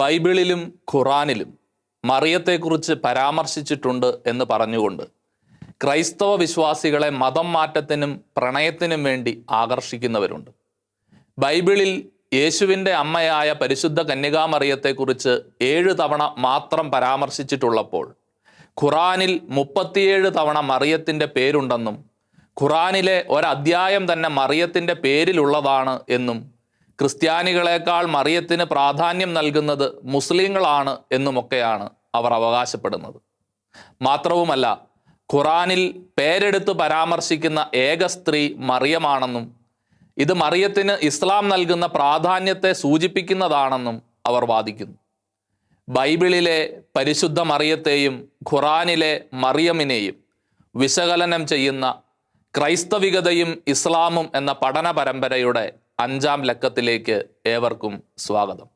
ബൈബിളിലും ഖുറാനിലും മറിയത്തെക്കുറിച്ച് പരാമർശിച്ചിട്ടുണ്ട് എന്ന് പറഞ്ഞുകൊണ്ട് ക്രൈസ്തവ വിശ്വാസികളെ മതം മാറ്റത്തിനും പ്രണയത്തിനും വേണ്ടി ആകർഷിക്കുന്നവരുണ്ട്. ബൈബിളിൽ യേശുവിന്റെ അമ്മയായ പരിശുദ്ധ കന്യകാമറിയത്തെക്കുറിച്ച് ഏഴ് തവണ മാത്രം പരാമർശിച്ചിട്ടുള്ളപ്പോൾ ഖുറാനിൽ മുപ്പത്തിയേഴ് തവണ മറിയത്തിന്റെ പേരുണ്ടെന്നും ഖുറാനിലെ ഒരധ്യായം തന്നെ മറിയത്തിന്റെ പേരിലുള്ളതാണ് എന്നും ക്രിസ്ത്യാനികളെക്കാൾ മറിയത്തിന് പ്രാധാന്യം നൽകുന്നത് മുസ്ലിങ്ങളാണ് എന്നുമൊക്കെയാണ് അവർ അവകാശപ്പെടുന്നത്. മാത്രവുമല്ല ഖുറാനിൽ പേരെടുത്ത് പരാമർശിക്കുന്ന ഏക സ്ത്രീ മറിയമാണെന്നും ഇത് മറിയത്തിന് ഇസ്ലാം നൽകുന്ന പ്രാധാന്യത്തെ സൂചിപ്പിക്കുന്നതാണെന്നും അവർ വാദിക്കുന്നു. ബൈബിളിലെ പരിശുദ്ധ മറിയത്തെയും ഖുറാനിലെ മറിയമിനെയും വിശകലനം ചെയ്യുന്ന ക്രൈസ്തവികതയും ഇസ്ലാമും എന്ന പഠന പരമ്പരയുടെ അഞ്ചാം ലക്കത്തിലേക്ക് ഏവർക്കും സ്വാഗതം.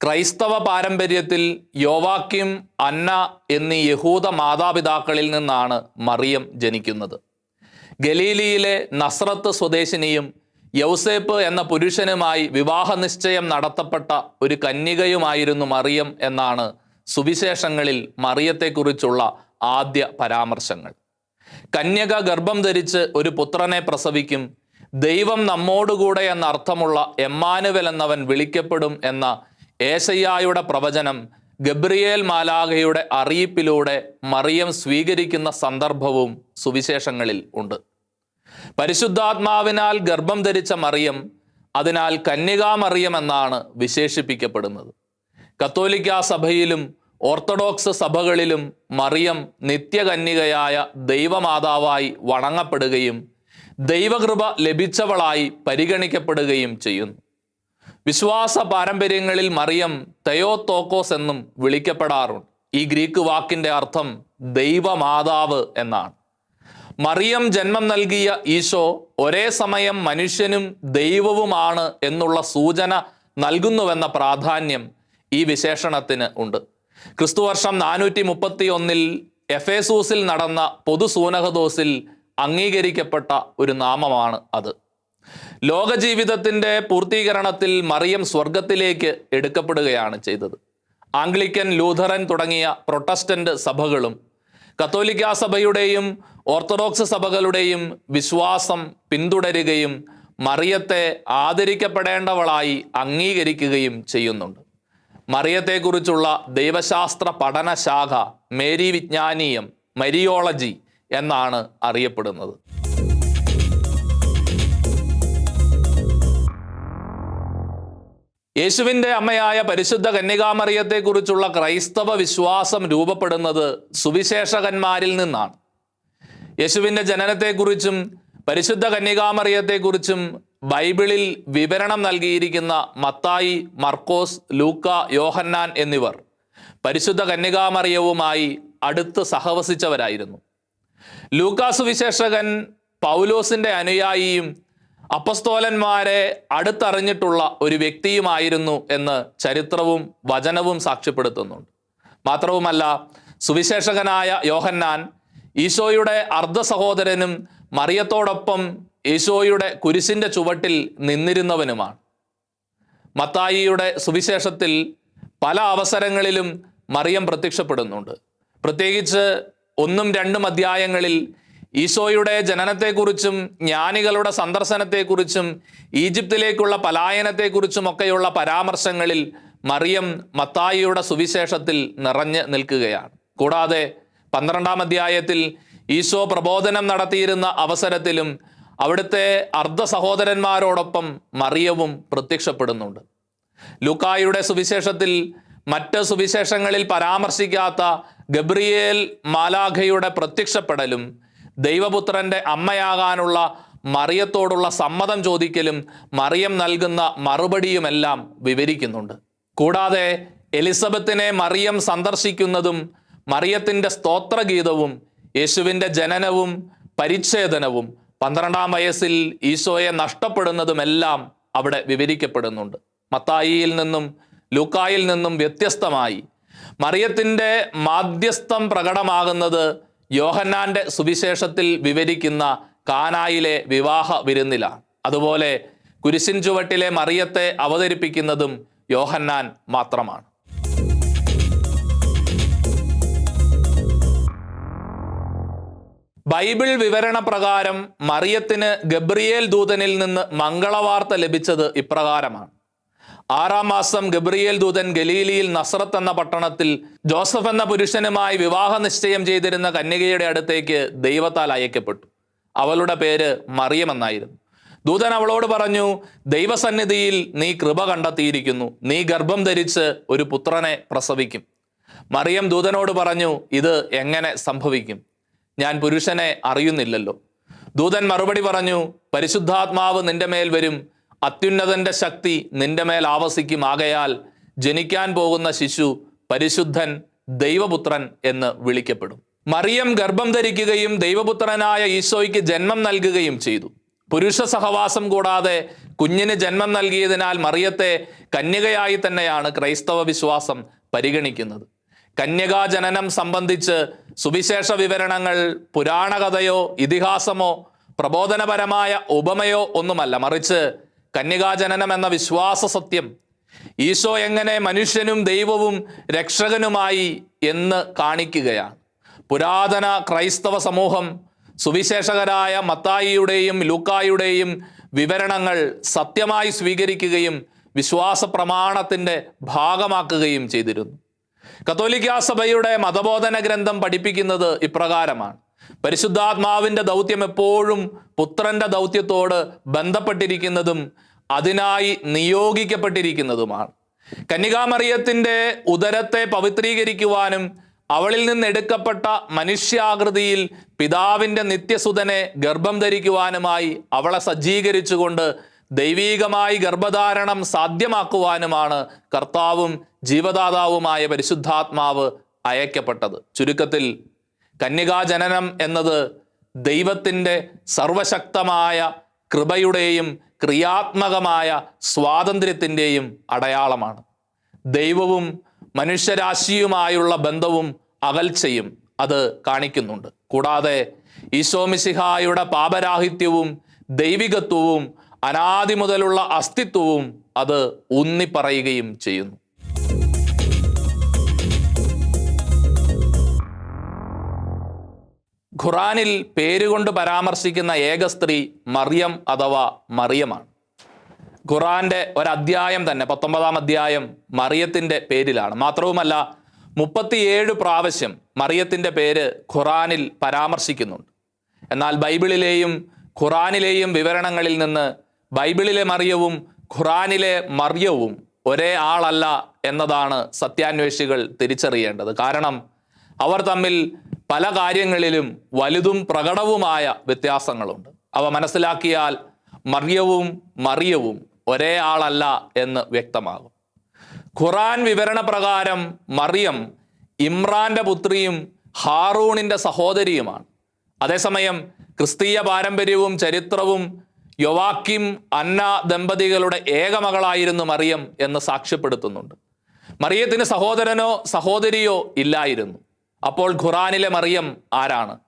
ക്രൈസ്തവ പാരമ്പര്യത്തിൽ യോവാക്യം അന്ന എന്നീ യഹൂദ മാതാപിതാക്കളിൽ നിന്നാണ് മറിയം ജനിക്കുന്നത്. ഗലീലിയിലെ നസ്രത്ത് സ്വദേശിനിയും യൗസേപ്പ് എന്ന പുരുഷനുമായി വിവാഹ നിശ്ചയം നടത്തപ്പെട്ട ഒരു കന്യകയുമായിരുന്നു മറിയം എന്നാണ് സുവിശേഷങ്ങളിൽ മറിയത്തെക്കുറിച്ചുള്ള ആദ്യ പരാമർശങ്ങൾ. കന്യക ഗർഭം ധരിച്ച് ഒരു പുത്രനെ പ്രസവിക്കും. ദൈവം നമ്മോടുകൂടെ എന്ന അർത്ഥമുള്ള എമ്മാനുവൽ എന്നവൻ വിളിക്കപ്പെടും എന്ന ഏശയ്യായുടെ പ്രവചനം ഗബ്രിയേൽ മാലാഖയുടെ അറിയിപ്പിലൂടെ മറിയം സ്വീകരിക്കുന്ന സന്ദർഭവും സുവിശേഷങ്ങളിൽ ഉണ്ട്. പരിശുദ്ധാത്മാവിനാൽ ഗർഭം ധരിച്ച മറിയം അതിനാൽ കന്യകാമറിയം എന്നാണ് വിശേഷിപ്പിക്കപ്പെടുന്നത്. കത്തോലിക്കാ സഭയിലും ഓർത്തഡോക്സ് സഭകളിലും മറിയം നിത്യകന്യകയായ ദൈവമാതാവായി വണങ്ങപ്പെടുകയും ദൈവകൃപ ലഭിച്ചവളായി പരിഗണിക്കപ്പെടുകയും ചെയ്യുന്നു. വിശ്വാസ പാരമ്പര്യങ്ങളിൽ മറിയം തയോത്തോക്കോസ് എന്നും വിളിക്കപ്പെടാറുണ്ട്. ഈ ഗ്രീക്ക് വാക്കിന്റെ അർത്ഥം ദൈവമാതാവ് എന്നാണ്. മറിയം ജന്മം നൽകിയ ഈശോ ഒരേ സമയം മനുഷ്യനും ദൈവവുമാണ് എന്നുള്ള സൂചന നൽകുന്നുവെന്ന പ്രാധാന്യം ഈ വിശേഷണത്തിന് ഉണ്ട്. ക്രിസ്തുവർഷം നാനൂറ്റി മുപ്പത്തി ഒന്നിൽ എഫേസൂസിൽ നടന്ന പൊതുസൂനഹദോസിൽ അംഗീകരിക്കപ്പെട്ട ഒരു നാമമാണ് അത്. ലോകജീവിതത്തിന്റെ പൂർത്തീകരണത്തിൽ മറിയം സ്വർഗത്തിലേക്ക് എടുക്കപ്പെടുകയാണ് ചെയ്തത്. ആംഗ്ലിക്കൻ ലൂഥറൻ തുടങ്ങിയ പ്രൊട്ടസ്റ്റന്റ് സഭകളും കത്തോലിക്ക സഭയുടെയും ഓർത്തഡോക്സ് സഭകളുടെയും വിശ്വാസം പിന്തുടരുകയും മറിയത്തെ ആദരിക്കപ്പെടേണ്ടവളായി അംഗീകരിക്കുകയും ചെയ്യുന്നുണ്ട്. മറിയത്തെക്കുറിച്ചുള്ള ദൈവശാസ്ത്ര പഠനശാഖ മേരി വിജ്ഞാനീയം മരിയോളജി എന്നാണ് അറിയപ്പെടുന്നത്. യേശുവിന്റെ അമ്മയായ പരിശുദ്ധ കന്യകാമറിയത്തെക്കുറിച്ചുള്ള ക്രൈസ്തവ വിശ്വാസം രൂപപ്പെടുന്നത് സുവിശേഷകന്മാരിൽ നിന്നാണ്. യേശുവിന്റെ ജനനത്തെക്കുറിച്ചും പരിശുദ്ധ കന്യകാമറിയത്തെക്കുറിച്ചും ബൈബിളിൽ വിവരണം നൽകിയിരിക്കുന്ന മത്തായി മർക്കോസ് ലൂക്ക യോഹന്നാൻ എന്നിവർ പരിശുദ്ധ കന്യകാമറിയവുമായി അടുത്ത് സഹവസിച്ചവരായിരുന്നു. ലൂക്കാസ് വിശേഷകൻ പൗലോസിന്റെ അനുയായിയും അപ്പസ്തോലന്മാരെ അടുത്തറിഞ്ഞിട്ടുള്ള ഒരു വ്യക്തിയുമായിരുന്നു എന്ന് ചരിത്രവും വചനവും സാക്ഷ്യപ്പെടുത്തുന്നുണ്ട്. മാത്രവുമല്ല സുവിശേഷകനായ യോഹന്നാൻ ഈശോയുടെ അർദ്ധ സഹോദരനും മറിയത്തോടൊപ്പം ഈശോയുടെ കുരിശിന്റെ ചുവട്ടിൽ നിന്നിരുന്നവനുമാണ്. മത്തായിയുടെ സുവിശേഷത്തിൽ പല അവസരങ്ങളിലും മറിയം പ്രത്യക്ഷപ്പെടുന്നുണ്ട്. പ്രത്യേകിച്ച് ഒന്നും രണ്ടും അധ്യായങ്ങളിൽ ഈശോയുടെ ജനനത്തെക്കുറിച്ചും ജ്ഞാനികളുടെ സന്ദർശനത്തെക്കുറിച്ചും ഈജിപ്തിലേക്കുള്ള പലായനത്തെക്കുറിച്ചും ഒക്കെയുള്ള പരാമർശങ്ങളിൽ മറിയം മത്തായിയുടെ സുവിശേഷത്തിൽ നിറഞ്ഞു നിൽക്കുകയാണ്. കൂടാതെ പന്ത്രണ്ടാം അധ്യായത്തിൽ ഈശോ പ്രബോധനം നടത്തിയിരുന്ന അവസരത്തിലും അവിടുത്തെ അർദ്ധ സഹോദരന്മാരോടൊപ്പം മറിയവും പ്രത്യക്ഷപ്പെടുന്നുണ്ട്. ലുക്കായുടെ സുവിശേഷത്തിൽ മറ്റ് സുവിശേഷങ്ങളിൽ പരാമർശിക്കാത്ത ഗബ്രിയേൽ മാലാഖയുടെ പ്രത്യക്ഷപ്പെടലും ദൈവപുത്രന്റെ അമ്മയാകാനുള്ള മറിയത്തോടുള്ള സമ്മതം ചോദിക്കലും മറിയം നൽകുന്ന മറുപടിയുമെല്ലാം വിവരിക്കുന്നുണ്ട്. കൂടാതെ എലിസബത്തിനെ മറിയം സന്ദർശിക്കുന്നതും മറിയത്തിന്റെ സ്തോത്രഗീതവും യേശുവിന്റെ ജനനവും പരിച്ഛേദനവും പന്ത്രണ്ടാം വയസ്സിൽ ഈശോയെ നഷ്ടപ്പെടുന്നതുമെല്ലാം അവിടെ വിവരിക്കപ്പെടുന്നുണ്ട്. മത്തായിയിൽ നിന്നും ലൂക്കായിൽ നിന്നും വ്യത്യസ്തമായി മറിയത്തിന്റെ മാധ്യസ്ഥം പ്രകടമാകുന്നത് യോഹന്നാന്റെ സുവിശേഷത്തിൽ വിവരിക്കുന്ന കാനായിലെ വിവാഹ വിരുന്നിലാണ് അതുപോലെ കുരിശിൻ ചുവട്ടിലെ മറിയത്തെ അവതരിപ്പിക്കുന്നതും യോഹന്നാൻ മാത്രമാണ്. ബൈബിൾ വിവരണ പ്രകാരം മറിയത്തിന് ഗബ്രിയേൽ ദൂതനിൽ നിന്ന് മംഗളവാർത്ത ലഭിച്ചത് ഇപ്രകാരമാണ്. ആറാം മാസം ഗബ്രിയേൽ ദൂതൻ ഗലീലിയിൽ നസ്രത്ത് എന്ന പട്ടണത്തിൽ ജോസഫ് എന്ന പുരുഷനുമായി വിവാഹ നിശ്ചയം ചെയ്തിരുന്ന കന്യകയുടെ അടുത്തേക്ക് ദൈവത്താൽ അയക്കപ്പെട്ടു. അവളുടെ പേര് മറിയമെന്നായിരുന്നു ദൂതൻ അവളോട് പറഞ്ഞു ദൈവസന്നിധിയിൽ നീ കൃപ കണ്ടെത്തിയിരിക്കുന്നു. നീ ഗർഭം ധരിച്ച് ഒരു പുത്രനെ പ്രസവിക്കും. മറിയം ദൂതനോട് പറഞ്ഞു ഇത് എങ്ങനെ സംഭവിക്കും? ഞാൻ പുരുഷനെ അറിയുന്നില്ലല്ലോ. ദൂതൻ മറുപടി പറഞ്ഞു പരിശുദ്ധാത്മാവ് നിന്റെ മേൽ വരും. അത്യുന്നതന്റെ ശക്തി നിന്റെ മേൽ ആവസിക്കും. ആകയാൽ ജനിക്കാൻ പോകുന്ന ശിശു പരിശുദ്ധൻ ദൈവപുത്രൻ എന്ന് വിളിക്കപ്പെടും. മറിയം ഗർഭം ധരിക്കുകയും ദൈവപുത്രനായ ഈശോയ്ക്ക് ജന്മം നൽകുകയും ചെയ്തു. പുരുഷ സഹവാസം കൂടാതെ കുഞ്ഞിന് ജന്മം നൽകിയതിനാൽ മറിയത്തെ കന്യകയായി തന്നെയാണ് ക്രൈസ്തവ വിശ്വാസം പരിഗണിക്കുന്നത്. കന്യകാ ജനനം സംബന്ധിച്ച് സുവിശേഷ വിവരണങ്ങൾ പുരാണകഥയോ ഇതിഹാസമോ പ്രബോധനപരമായ ഉപമയോ ഒന്നുമല്ല. മറിച്ച് കന്യകാജനനം എന്ന വിശ്വാസ സത്യം ഈശോ എങ്ങനെ മനുഷ്യനും ദൈവവും രക്ഷകനുമായി എന്ന് കാണിക്കുകയാണ്. പുരാതന ക്രൈസ്തവ സമൂഹം സുവിശേഷകരായ മത്തായിയുടെയും ലൂക്കായുടെയും വിവരണങ്ങൾ സത്യമായി സ്വീകരിക്കുകയും വിശ്വാസ പ്രമാണത്തിന്റെ ഭാഗമാക്കുകയും ചെയ്തിരുന്നു. കത്തോലിക്ക സഭയുടെ മതബോധന ഗ്രന്ഥം പഠിപ്പിക്കുന്നത് ഇപ്രകാരമാണ്. പരിശുദ്ധാത്മാവിന്റെ ദൗത്യം എപ്പോഴും പുത്രന്റെ ദൗത്യത്തോട് ബന്ധപ്പെട്ടിരിക്കുന്നതും അതിനായി നിയോഗിക്കപ്പെട്ടിരിക്കുന്നതുമാണ്. കന്യകാമറിയത്തിന്റെ ഉദരത്തെ പവിത്രീകരിക്കുവാനും അവളിൽ നിന്ന് എടുക്കപ്പെട്ട മനുഷ്യാകൃതിയിൽ പിതാവിന്റെ നിത്യസുതനെ ഗർഭം ധരിക്കുവാനുമായി അവളെ സജ്ജീകരിച്ചുകൊണ്ട് ദൈവീകമായി ഗർഭധാരണം സാധ്യമാക്കുവാനുമാണ് കർത്താവും ജീവദാതാവുമായ പരിശുദ്ധാത്മാവ് അയക്കപ്പെട്ടത്. ചുരുക്കത്തിൽ കന്യകാജനനം എന്നത് ദൈവത്തിന്റെ സർവശക്തമായ കൃപയുടെയും ക്രിയാത്മകമായ സ്വാതന്ത്ര്യത്തിന്റെയും അടയാളമാണ്. ദൈവവും മനുഷ്യരാശിയുമായുള്ള ബന്ധവും അകൽച്ചയും അത് കാണിക്കുന്നുണ്ട്. കൂടാതെ ഈശോമിശിഹായുടെ പാപരാഹിത്യവും ദൈവികത്വവും അനാദി മുതലുള്ള അസ്തിത്വവും അത് ഊന്നിപ്പറയുകയും ചെയ്യുന്നു. ഖുറാനിൽ പേരുകൊണ്ട് പരാമർശിക്കുന്ന ഏക സ്ത്രീ മറിയം അഥവാ മറിയമാണ്. ഖുറാന്റെ ഒരധ്യായം തന്നെ പത്തൊമ്പതാം അധ്യായം മറിയത്തിന്റെ പേരിലാണ്. മാത്രവുമല്ല മുപ്പത്തിയേഴ് പ്രാവശ്യം മറിയത്തിന്റെ പേര് ഖുറാനിൽ പരാമർശിക്കുന്നുണ്ട്. എന്നാൽ ബൈബിളിലെയും ഖുറാനിലെയും വിവരണങ്ങളിൽ നിന്ന് ബൈബിളിലെ മറിയവും ഖുറാനിലെ മറിയവും ഒരേ ആളല്ല എന്നതാണ് സത്യാന്വേഷികൾ തിരിച്ചറിയേണ്ടത്. കാരണം അവർ തമ്മിൽ പല കാര്യങ്ങളിലും വലുതും പ്രകടവുമായ വ്യത്യാസങ്ങളുണ്ട്. അവ മനസ്സിലാക്കിയാൽ മറിയവും മറിയവും ഒരേ ആളല്ല എന്ന് വ്യക്തമാകും. ഖുറാൻ വിവരണ പ്രകാരം മറിയം ഇമ്രാന്റെ പുത്രിയും ഹാറൂണിന്റെ സഹോദരിയുമാണ്. അതേസമയം ക്രിസ്തീയ പാരമ്പര്യവും ചരിത്രവും യൊവാക്കിം അന്ന ദമ്പതികളുടെ ഏകമകളായിരുന്നു മറിയം എന്ന് സാക്ഷ്യപ്പെടുത്തുന്നുണ്ട്. മറിയത്തിന് സഹോദരനോ സഹോദരിയോ ഇല്ലായിരുന്നു. അപ്പോൾ ഖുറാനിലെ മറിയം ആരാണ്?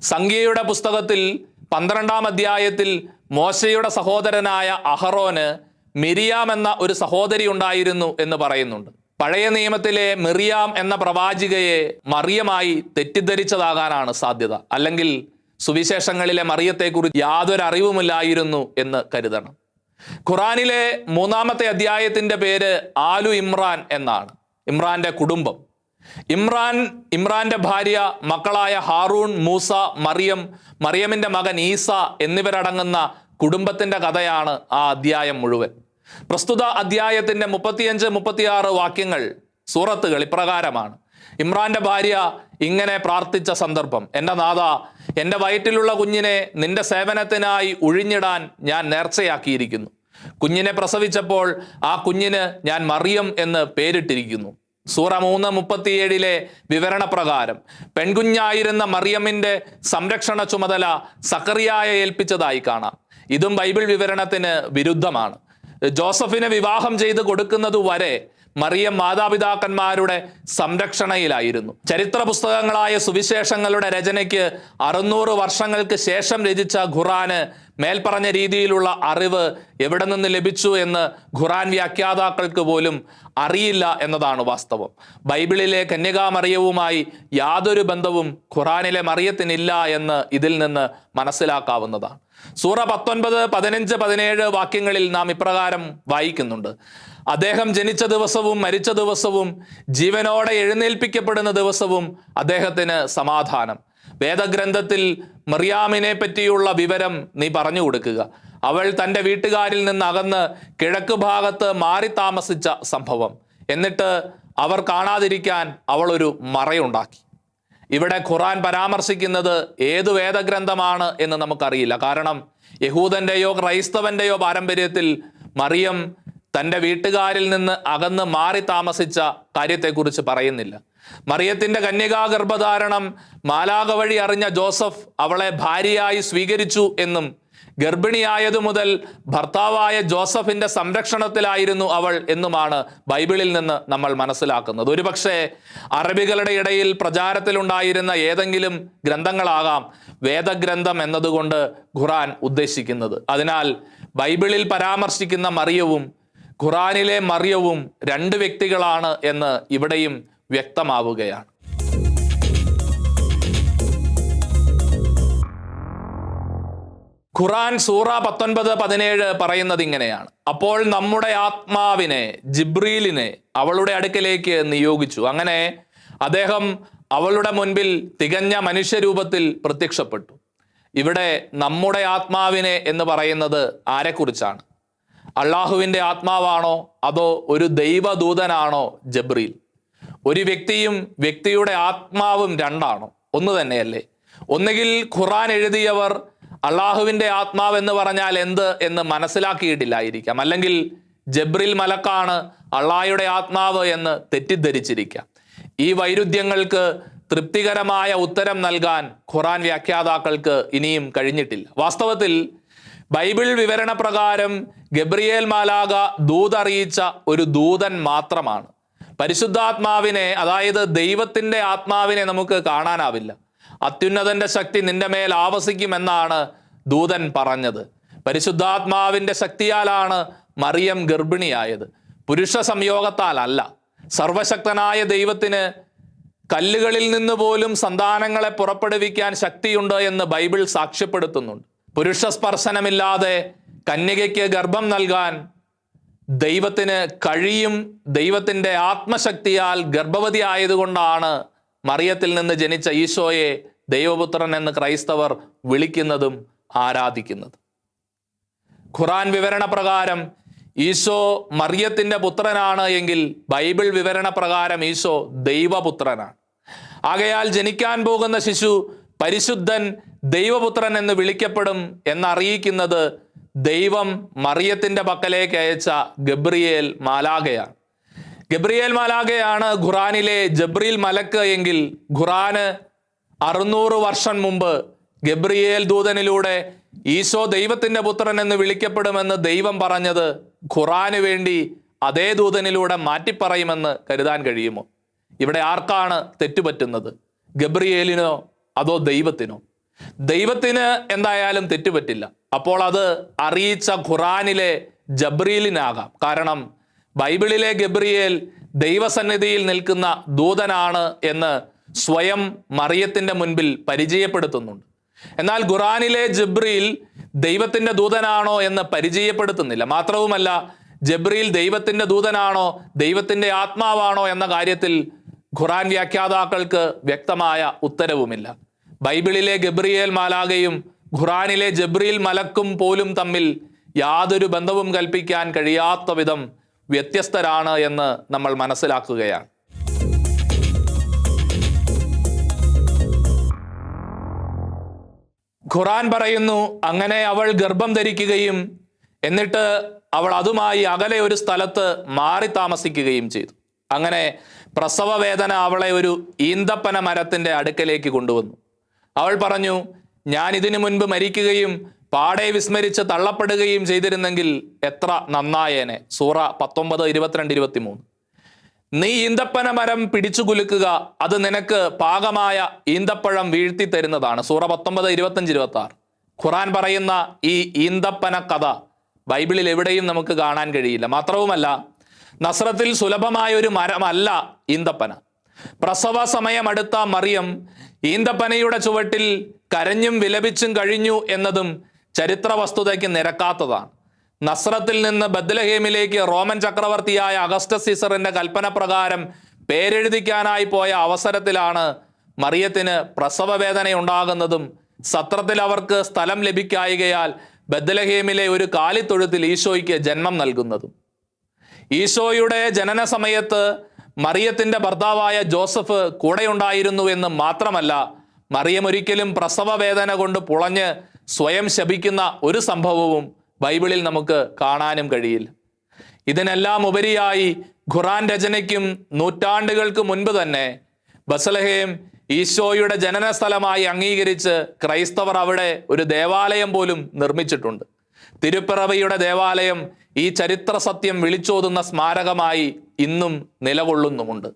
സംഖ്യയുടെ പുസ്തകത്തിൽ പന്ത്രണ്ടാം അധ്യായത്തിൽ മോശയുടെ സഹോദരനായ അഹറോന് മിരിയാം എന്ന ഒരു സഹോദരി ഉണ്ടായിരുന്നു എന്ന് പറയുന്നുണ്ട്. പഴയ നിയമത്തിലെ മിറിയാം എന്ന പ്രവാചികയെ മറിയമായി തെറ്റിദ്ധരിച്ചതാകാനാണ് സാധ്യത. അല്ലെങ്കിൽ സുവിശേഷങ്ങളിലെ മറിയത്തെക്കുറിച്ച് യാതൊരു അറിവുമില്ലായിരുന്നു എന്ന് കരുതണം. ഖുറാനിലെ മൂന്നാമത്തെ അധ്യായത്തിന്റെ പേര് ആലു ഇമ്രാൻ എന്നാണ്. ഇമ്രാന്റെ കുടുംബം. ഇമ്രാൻ ഇമ്രാന്റെ ഭാര്യ മക്കളായ ഹാറൂൺ മൂസ മറിയം മറിയമിന്റെ മകൻ ഈസ എന്നിവരടങ്ങുന്ന കുടുംബത്തിന്റെ കഥയാണ് ആ അധ്യായം മുഴുവൻ. പ്രസ്തുത അധ്യായത്തിന്റെ മുപ്പത്തിയഞ്ച് മുപ്പത്തിയാറ് വാക്യങ്ങൾ സൂറത്തുകൾ ഇപ്രകാരമാണ്. ഇമ്രാന്റെ ഭാര്യ ഇങ്ങനെ പ്രാർത്ഥിച്ച സന്ദർഭം എന്റെ നാഥ എന്റെ വയറ്റിലുള്ള കുഞ്ഞിനെ നിന്റെ സേവനത്തിനായി ഉഴിഞ്ഞിടാൻ ഞാൻ നേർച്ചയാക്കിയിരിക്കുന്നു. കുഞ്ഞിനെ പ്രസവിച്ചപ്പോൾ ആ കുഞ്ഞിന് ഞാൻ മറിയം എന്ന് പേരിട്ടിരിക്കുന്നു. സൂറ മൂന്ന് മുപ്പത്തിയേഴിലെ വിവരണപ്രകാരം പെൺകുഞ്ഞായിരുന്ന മറിയമ്മിന്റെ സംരക്ഷണ ചുമതല സക്കറിയായ ഏൽപ്പിച്ചതായി കാണാം. ഇതും ബൈബിൾ വിവരണത്തിന് വിരുദ്ധമാണ്. ജോസഫിനെ വിവാഹം ചെയ്ത് കൊടുക്കുന്നത് വരെ മറിയം മാതാപിതാക്കന്മാരുടെ സംരക്ഷണയിലായിരുന്നു. ചരിത്ര പുസ്തകങ്ങളായ സുവിശേഷങ്ങളുടെ രചനയ്ക്ക് അറുന്നൂറ് വർഷങ്ങൾക്ക് ശേഷം രചിച്ച ഖുറാന് മേൽപ്പറഞ്ഞ രീതിയിലുള്ള അറിവ് എവിടെ നിന്ന് ലഭിച്ചു എന്ന് ഖുറാൻ വ്യാഖ്യാതാക്കൾക്ക് പോലും അറിയില്ല എന്നതാണ് വാസ്തവം. ബൈബിളിലെ കന്യകാമറിയവുമായി യാതൊരു ബന്ധവും ഖുറാനിലെ മറിയത്തിനില്ല എന്ന് ഇതിൽ നിന്ന് മനസ്സിലാക്കാവുന്നതാണ്. സൂറ പത്തൊൻപത് പതിനഞ്ച് പതിനേഴ് വാക്യങ്ങളിൽ നാം ഇപ്രകാരം വായിക്കുന്നുണ്ട്. അദ്ദേഹം ജനിച്ച ദിവസവും മരിച്ച ദിവസവും ജീവനോടെ എഴുന്നേൽപ്പിക്കപ്പെടുന്ന ദിവസവും അദ്ദേഹത്തിന് സമാധാനം. വേദഗ്രന്ഥത്തിൽ മറിയാമിനെ പറ്റിയുള്ള വിവരം നീ പറഞ്ഞു കൊടുക്കുക. അവൾ തന്റെ വീട്ടുകാരിൽ നിന്ന് അകന്ന് കിഴക്ക് ഭാഗത്ത് മാറി താമസിച്ച സംഭവം. എന്നിട്ട് അവർ കാണാതിരിക്കാൻ അവൾ ഒരു മറയുണ്ടാക്കി. ഇവിടെ ഖുറാൻ പരാമർശിക്കുന്നത് ഏത് വേദഗ്രന്ഥമാണ് എന്ന് നമുക്കറിയില്ല. കാരണം യഹൂദന്റെയോ ക്രൈസ്തവന്റെയോ പാരമ്പര്യത്തിൽ മറിയം തന്റെ വീട്ടുകാരിൽ നിന്ന് അകന്ന് മാറി താമസിച്ച കാര്യത്തെക്കുറിച്ച് പറയുന്നില്ല. മറിയത്തിന്റെ കന്യകാ ഗർഭധാരണം മാലാക വഴി അറിഞ്ഞ ജോസഫ് അവളെ ഭാര്യയായി സ്വീകരിച്ചു എന്നും ഗർഭിണിയായതു മുതൽ ഭർത്താവായ ജോസഫിന്റെ സംരക്ഷണത്തിലായിരുന്നു അവൾ എന്നുമാണ് ബൈബിളിൽ നിന്ന് നമ്മൾ മനസ്സിലാക്കുന്നത്. ഒരുപക്ഷെ അറബികളുടെ ഇടയിൽ പ്രചാരത്തിലുണ്ടായിരുന്ന ഏതെങ്കിലും ഗ്രന്ഥങ്ങളാകാം വേദഗ്രന്ഥം എന്നതുകൊണ്ട് ഖുറാൻ ഉദ്ദേശിക്കുന്നത്. അതിനാൽ ബൈബിളിൽ പരാമർശിക്കുന്ന മറിയവും ഖുറാനിലെ മറിയവും രണ്ട് വ്യക്തികളാണ് എന്ന് ഇവിടെയും വ്യക്തമാവുകയാണ്. ഖുറാൻ സൂറ പത്തൊൻപത് പതിനേഴ് പറയുന്നത് ഇങ്ങനെയാണ്. അപ്പോൾ നമ്മുടെ ആത്മാവിനെ ജിബ്രീലിനെ അവളുടെ അടുക്കലേക്ക് നിയോഗിച്ചു. അങ്ങനെ അദ്ദേഹം അവളുടെ മുൻപിൽ തികഞ്ഞ മനുഷ്യരൂപത്തിൽ പ്രത്യക്ഷപ്പെട്ടു. ഇവിടെ നമ്മുടെ ആത്മാവിനെ എന്ന് പറയുന്നത് ആരെക്കുറിച്ചാണ്? അള്ളാഹുവിന്റെ ആത്മാവാണോ? അതോ ഒരു ദൈവദൂതനാണോ ജബ്രീൽ? ഒരു വ്യക്തിയും വ്യക്തിയുടെ ആത്മാവും രണ്ടാണോ? ഒന്ന് തന്നെയല്ലേ? ഒന്നുകിൽ ഖുറാൻ എഴുതിയവർ അള്ളാഹുവിന്റെ ആത്മാവെന്ന് പറഞ്ഞാൽ എന്ത് എന്ന് മനസ്സിലാക്കിയിട്ടില്ലായിരിക്കാം. അല്ലെങ്കിൽ ജബ്രിൽ മലക്കാണ് അള്ളാഹയുടെ ആത്മാവ് എന്ന് തെറ്റിദ്ധരിച്ചിരിക്കാം. ഈ വൈരുദ്ധ്യങ്ങൾക്ക് തൃപ്തികരമായ ഉത്തരം നൽകാൻ ഖുറാൻ വ്യാഖ്യാതാക്കൾക്ക് ഇനിയും കഴിഞ്ഞിട്ടില്ല. വാസ്തവത്തിൽ ബൈബിൾ വിവരണ പ്രകാരം ഗബ്രിയേൽ മാലാക ദൂതറിയിച്ച ഒരു ദൂതൻ മാത്രമാണ്. പരിശുദ്ധാത്മാവിനെ അതായത് ദൈവത്തിന്റെ ആത്മാവിനെ നമുക്ക് കാണാനാവില്ല. അത്യുന്നതന്റെ ശക്തി നിന്റെ മേൽ ആവസിക്കുമെന്നാണ് ദൂതൻ പറഞ്ഞത്. പരിശുദ്ധാത്മാവിന്റെ ശക്തിയാലാണ് മറിയം ഗർഭിണിയായത്. പുരുഷ സംയോഗത്താലല്ല. സർവശക്തനായ ദൈവത്തിന് കല്ലുകളിൽ നിന്ന് പോലും സന്താനങ്ങളെ പുറപ്പെടുവിക്കാൻ ശക്തിയുണ്ട് എന്ന് ബൈബിൾ സാക്ഷ്യപ്പെടുത്തുന്നുണ്ട്. പുരുഷ സ്പർശനമില്ലാതെ കന്യകയ്ക്ക് ഗർഭം നൽകാൻ ദൈവത്തിന് കഴിയും ദൈവത്തിന്റെ ആത്മശക്തിയാൽ ഗർഭവതി ആയതുകൊണ്ടാണ് മറിയത്തിൽ നിന്ന് ജനിച്ച ഈശോയെ ദൈവപുത്രൻ എന്ന് ക്രൈസ്തവർ വിളിക്കുന്നതും ആരാധിക്കുന്നതും. ഖുറാൻ വിവരണ പ്രകാരം ഈശോ മറിയത്തിന്റെ പുത്രനാണ് എങ്കിൽ ബൈബിൾ വിവരണ പ്രകാരം ഈശോ ദൈവപുത്രനാണ്. ആകയാൽ ജനിക്കാൻ പോകുന്ന ശിശു പരിശുദ്ധൻ ദൈവപുത്രൻ എന്ന് വിളിക്കപ്പെടും എന്നറിയിക്കുന്നത് ദൈവം മറിയത്തിന്റെ പക്കലേക്ക് അയച്ച ഗബ്രിയേൽ മാലാകയാണ് ഗബ്രിയേൽ മാലാകയാണ് ഖുറാനിലെ ജബ്രീൽ മലക്ക് എങ്കിൽ ഖുറാന് അറുന്നൂറ് വർഷം മുമ്പ് ഗബ്രിയേൽ ദൂതനിലൂടെ ഈശോ ദൈവത്തിന്റെ പുത്രൻ എന്ന് വിളിക്കപ്പെടുമെന്ന് ദൈവം പറഞ്ഞത് ഖുറാന് വേണ്ടി അതേ ദൂതനിലൂടെ മാറ്റിപ്പറയുമെന്ന് കരുതാൻ കഴിയുമോ? ഇവിടെ ആർക്കാണ് തെറ്റുപറ്റുന്നത്? ഗബ്രിയേലിനോ അതോ ദൈവത്തിനോ? ദൈവത്തിന് എന്തായാലും തെറ്റുപറ്റില്ല. അപ്പോൾ അത് അറിയിച്ച ഖുറാനിലെ ജബ്രീലിനാകാം. കാരണം ബൈബിളിലെ ഗബ്രിയേൽ ദൈവസന്നിധിയിൽ നിൽക്കുന്ന ദൂതനാണ് എന്ന് സ്വയം മറിയത്തിന്റെ മുൻപിൽ പരിചയപ്പെടുത്തുന്നുണ്ട്. എന്നാൽ ഖുറാനിലെ ജബ്രീൽ ദൈവത്തിന്റെ ദൂതനാണോ എന്ന് പരിചയപ്പെടുത്തുന്നില്ല. മാത്രവുമല്ല ജബ്രീൽ ദൈവത്തിന്റെ ദൂതനാണോ ദൈവത്തിന്റെ ആത്മാവാണോ എന്ന കാര്യത്തിൽ ഖുറാൻ വ്യാഖ്യാതാക്കൾക്ക് വ്യക്തമായ ഉത്തരവുമില്ല. ബൈബിളിലെ ഗബ്രിയേൽ മാലാകയും ഖുറാനിലെ ജബ്രീൽ മലക്കും പോലും തമ്മിൽ യാതൊരു ബന്ധവും കൽപ്പിക്കാൻ കഴിയാത്ത വിധം വ്യത്യസ്തരാണ് എന്ന് നമ്മൾ മനസ്സിലാക്കുകയാണ്. ഖുറാൻ പറയുന്നു അങ്ങനെ അവൾ ഗർഭം ധരിക്കുകയും എന്നിട്ട് അവൾ അതുമായി അകലെ ഒരു സ്ഥലത്ത് മാറി താമസിക്കുകയും ചെയ്തു. അങ്ങനെ പ്രസവ വേദന അവളെ ഒരു ഈന്തപ്പന മരത്തിന്റെ അടുക്കലേക്ക് കൊണ്ടുവന്നു. അവൾ പറഞ്ഞു ഞാൻ ഇതിനു മുൻപ് മരിക്കുകയും പാടെ വിസ്മരിച്ച് തള്ളപ്പെടുകയും ചെയ്തിരുന്നെങ്കിൽ എത്ര നന്നായേനെ. സൂറ പത്തൊമ്പത് ഇരുപത്തിരണ്ട് ഇരുപത്തി മൂന്ന് നീ ഈന്തപ്പന മരം പിടിച്ചു കുലുക്കുക അത് നിനക്ക് പാകമായ ഈന്തപ്പഴം വീഴ്ത്തി തരുന്നതാണ്. സൂറ പത്തൊമ്പത് ഇരുപത്തഞ്ച് ഇരുപത്തി ആറ് ഖുറാൻ പറയുന്ന ഈ ഈന്തപ്പന കഥ ബൈബിളിൽ എവിടെയും നമുക്ക് കാണാൻ കഴിയില്ല. മാത്രവുമല്ല നസ്രത്തിൽ സുലഭമായ ഒരു മരമല്ല ഈന്തപ്പന. പ്രസവ സമയമടുത്ത മറിയം ഈന്തപ്പനയുടെ ചുവട്ടിൽ കരഞ്ഞും വിലപിച്ചും കഴിഞ്ഞു എന്നതും ചരിത്ര വസ്തുതയ്ക്ക് നിരക്കാത്തതാണ്. നസ്രത്തിൽ നിന്ന് ബദ്ലഹേമിലേക്ക് റോമൻ ചക്രവർത്തിയായ അഗസ്റ്റ സീസറിന്റെ കൽപ്പന പ്രകാരം പേരെഴുതിക്കാനായി പോയ അവസരത്തിലാണ് മറിയത്തിന് പ്രസവ വേദന ഉണ്ടാകുന്നതും സത്രത്തിൽ അവർക്ക് സ്ഥലം ലഭിക്കായികയാൽ ബദ്ലഹേമിലെ ഒരു കാലിത്തൊഴുത്തിൽ ഈശോയ്ക്ക് ജന്മം നൽകുന്നതും. ഈശോയുടെ ജനന സമയത്ത് മറിയത്തിന്റെ ഭർത്താവായ ജോസഫ് കൂടെയുണ്ടായിരുന്നു എന്ന് മാത്രമല്ല മറിയം ഒരിക്കലും പ്രസവ വേദന കൊണ്ട് പുളഞ്ഞ് സ്വയം ശപിക്കുന്ന ഒരു സംഭവവും ബൈബിളിൽ നമുക്ക് കാണാനും കഴിയില്ല. ഇതിനെല്ലാം ഉപരിയായി ഖുറാൻ രചനയ്ക്കും നൂറ്റാണ്ടുകൾക്ക് മുൻപ് തന്നെ ബസലഹേം ഈശോയുടെ ജനന സ്ഥലമായി അംഗീകരിച്ച് ക്രൈസ്തവർ അവിടെ ഒരു ദേവാലയം പോലും നിർമ്മിച്ചിട്ടുണ്ട്. തിരുപ്പിറവിയുടെ ദേവാലയം ഈ ചരിത്ര സത്യം വിളിച്ചോതുന്ന സ്മാരകമായി ഇന്നും നിലകൊള്ളുന്നുമുണ്ട്.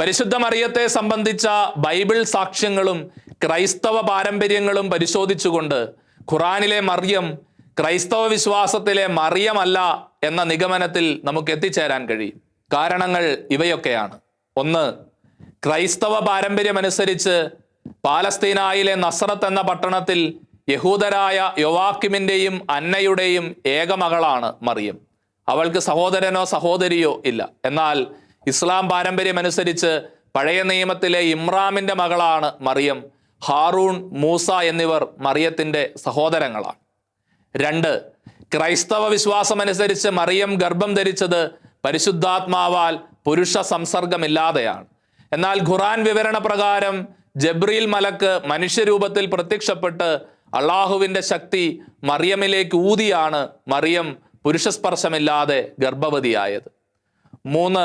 പരിശുദ്ധ മറിയത്തെ സംബന്ധിച്ച ബൈബിൾ സാക്ഷ്യങ്ങളും ക്രൈസ്തവ പാരമ്പര്യങ്ങളും പരിശോധിച്ചുകൊണ്ട് ഖുറാനിലെ മറിയം ക്രൈസ്തവ വിശ്വാസത്തിലെ മറിയമല്ല എന്ന നിഗമനത്തിൽ നമുക്ക് എത്തിച്ചേരാൻ കഴിയും. കാരണങ്ങൾ ഇവയൊക്കെയാണ്. ഒന്ന് ക്രൈസ്തവ പാരമ്പര്യമനുസരിച്ച് പാലസ്തീനായിലെ നസ്രത്ത് എന്ന പട്ടണത്തിൽ യഹൂദരായ യൊവാക്കിമിന്റെയും അന്നയുടെയും ഏകമകളാണ് മറിയം. അവൾക്ക് സഹോദരനോ സഹോദരിയോ ഇല്ല. എന്നാൽ ഇസ്ലാം പാരമ്പര്യമനുസരിച്ച് പഴയ നിയമത്തിലെ ഇമ്രാമിന്റെ മകളാണ് മറിയം. ഹാറൂൺ മൂസ എന്നിവർ മറിയത്തിന്റെ സഹോദരങ്ങളാണ്. രണ്ട് ക്രൈസ്തവ വിശ്വാസമനുസരിച്ച് മറിയം ഗർഭം ധരിച്ചത് പരിശുദ്ധാത്മാവാൽ പുരുഷ സംസർഗമില്ലാതെയാണ്. എന്നാൽ ഖുറാൻ വിവരണ പ്രകാരം ജബ്രീൽ മലക്ക് മനുഷ്യരൂപത്തിൽ പ്രത്യക്ഷപ്പെട്ട് അള്ളാഹുവിന്റെ ശക്തി മറിയമിലേക്ക് ഊതിയാണ് മറിയം പുരുഷസ്പർശമില്ലാതെ ഗർഭവതിയായത്. മൂന്ന്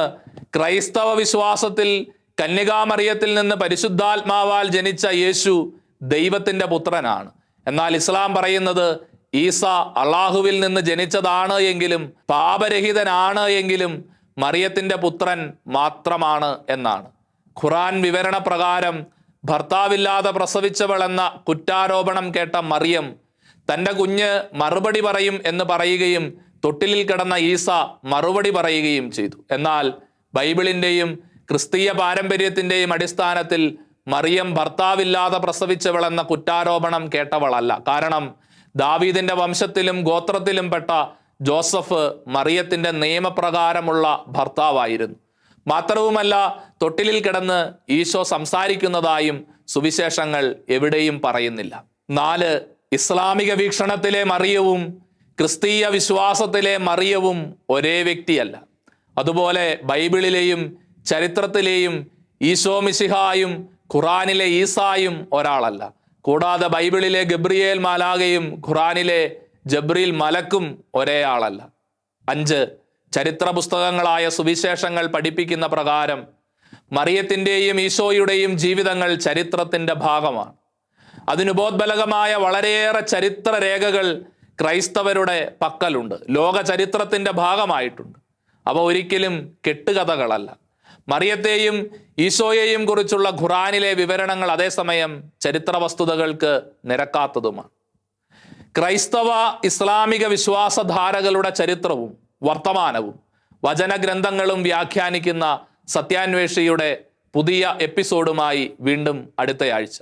ക്രൈസ്തവ വിശ്വാസത്തിൽ കന്യകാമറിയത്തിൽ നിന്ന് പരിശുദ്ധാത്മാവാൽ ജനിച്ച യേശു ദൈവത്തിന്റെ പുത്രനാണ്. എന്നാൽ ഇസ്ലാം പറയുന്നത് ഈസ അള്ളാഹുവിൽ നിന്ന് ജനിച്ചതാണ് എങ്കിലും പാപരഹിതനാണ് എങ്കിലും മറിയത്തിന്റെ പുത്രൻ മാത്രമാണ് എന്നാണ്. ഖുറാൻ വിവരണ പ്രകാരം ഭർത്താവില്ലാതെ പ്രസവിച്ചവൾ എന്ന കുറ്റാരോപണം കേട്ട മറിയം തന്റെ കുഞ്ഞ് മറുപടി പറയും എന്ന് പറയുകയും തൊട്ടിലിൽ കിടന്ന ഈസ മറുപടി പറയുകയും ചെയ്തു. എന്നാൽ ബൈബിളിന്റെയും ക്രിസ്തീയ പാരമ്പര്യത്തിന്റെയും അടിസ്ഥാനത്തിൽ മറിയം ഭർത്താവില്ലാതെ പ്രസവിച്ചവൾ എന്ന കുറ്റാരോപണം കേട്ടവളല്ല. കാരണം ദാവീദിന്റെ വംശത്തിലും ഗോത്രത്തിലും പെട്ട ജോസഫ് മറിയത്തിന്റെ നിയമപ്രകാരമുള്ള ഭർത്താവായിരുന്നു. മാത്രവുമല്ല തൊട്ടിലിൽ കിടന്ന് ഈശോ സംസാരിക്കുന്നതായും സുവിശേഷങ്ങൾ എവിടെയും പറയുന്നില്ല. നാല് ഇസ്ലാമിക വീക്ഷണത്തിലെ മറിയവും ക്രിസ്തീയ വിശ്വാസത്തിലെ മറിയവും ഒരേ വ്യക്തിയല്ല. അതുപോലെ ബൈബിളിലെയും ചരിത്രത്തിലെയും ഈശോ മിശിഹായും ഖുറാനിലെ ഈസായും ഒരാളല്ല. കൂടാതെ ബൈബിളിലെ ഗബ്രിയേൽ മാലാകയും ഖുറാനിലെ ജബ്രീൽ മലക്കും ഒരേ ആളല്ല. അഞ്ച് ചരിത്ര പുസ്തകങ്ങളായ സുവിശേഷങ്ങൾ പഠിപ്പിക്കുന്ന പ്രകാരം മറിയത്തിന്റെയും ഈശോയുടെയും ജീവിതങ്ങൾ ചരിത്രത്തിന്റെ ഭാഗമാണ്. അതിനുബോധബലകമായ വളരെയേറെ ചരിത്ര രേഖകൾ ക്രൈസ്തവരുടെ പക്കലുണ്ട്. ലോക ചരിത്രത്തിന്റെ ഭാഗമായിട്ടുണ്ട്. അവ ഒരിക്കലും കെട്ടുകഥകളല്ല. മറിയത്തെയും ഈശോയെയും കുറിച്ചുള്ള ഖുറാനിലെ വിവരണങ്ങൾ അതേസമയം ചരിത്ര വസ്തുതകൾക്ക് നിരക്കാത്തതുമാണ്. ക്രൈസ്തവ ഇസ്ലാമിക വിശ്വാസധാരകളുടെ ചരിത്രവും വർത്തമാനവും വചനഗ്രന്ഥങ്ങളും വ്യാഖ്യാനിക്കുന്ന സത്യാന്വേഷിയുടെ പുതിയ എപ്പിസോഡുമായി വീണ്ടും അടുത്തയാഴ്ച.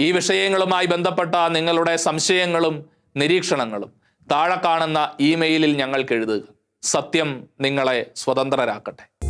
ഈ വിഷയങ്ങളുമായി ബന്ധപ്പെട്ട നിങ്ങളുടെ സംശയങ്ങളും നിരീക്ഷണങ്ങളും താഴെ കാണുന്ന ഇമെയിലിൽ ഞങ്ങൾക്ക് എഴുതുക. സത്യം നിങ്ങളെ സ്വതന്ത്രരാക്കട്ടെ.